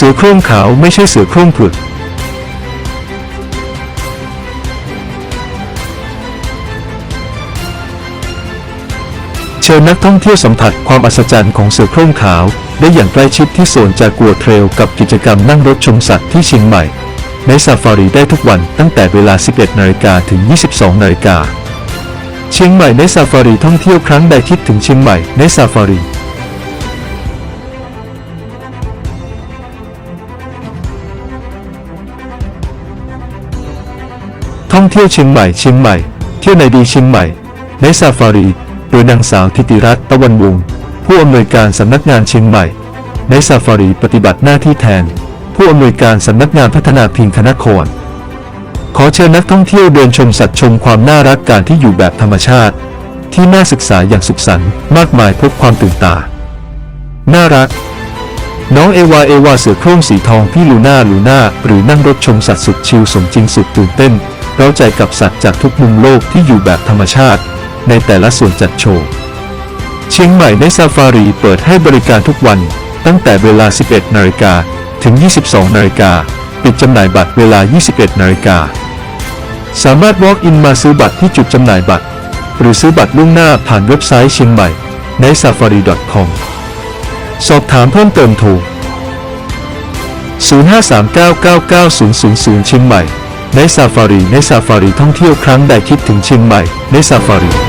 เสือโคร่งขาวไม่ใช่เสือโคร่งเผือกเชิญนักท่องเที่ยวสัมผัสความอัศจรรย์ของเสือโคร่งขาว ได้อย่างใกล้ชิดที่สวนจากัวเทรลกับกิจกรรมนั่งรถชมสัตว์ที่เชียงใหม่ ในซาฟารีได้ทุกวันตั้งแต่เวลา 11นาฬิกาถึง 22นาฬิกาเชียงใหม่ในซาฟารีท่องเที่ยวครั้งใดคิดถึงเชียงใหม่ในซาฟารี ท่องเที่ยวเชียงใหม่เชียงใหม่ เที่ยวในดีเชียงใหม่ ในซาฟารี โดยนางสาวทิติรัตน์ตะวันวงศ์ผู้อำนวยการสำนักงานเชียงใหม่ ในซาฟารีปฏิบัติหน้าที่แทน ผู้อำนวยการสำนักงานพัฒนาพิงคณะคนขอเชิญนักท่องเที่ยวเดินชมสัตว์ชมความน่ารักการที่อยู่แบบธรรมชาติ ที่น่าศึกษาอย่างสุขสันต์มากมายพบความตื่นตา น่ารัก น้องเอวาเอวาเสือโคร่งสีทองพี่ลูน่าลูน่าหรือนั่งรถชมสัตว์สุดชิลสมจริงสุดตื่นเต้น เราใจกับสัตว์จากทุกมุมโลกที่อยู่แบบธรรมชาติ ในแต่ละส่วนจัดโชว์ เชียงใหม่ในซาฟารีเปิดให้บริการทุกวัน ตั้งแต่เวลา 11 นาฬิกาถึง 22 นาฬิกา ปิดจำหน่ายบัตรเวลา 21 นาฬิกา สามารถ walk in มาซื้อบัตรที่จุดจำหน่ายบัตร หรือซื้อบัตรล่วงหน้าผ่านเว็บไซต์เชียงใหม่ใน safari.com สอบถามเพิ่มเติมโทร 0539990000 เชียงใหม่ ในซาฟารีในซาฟารีท่องเที่ยวครั้งใดคิดถึงเชียงใหม่ในซาฟารี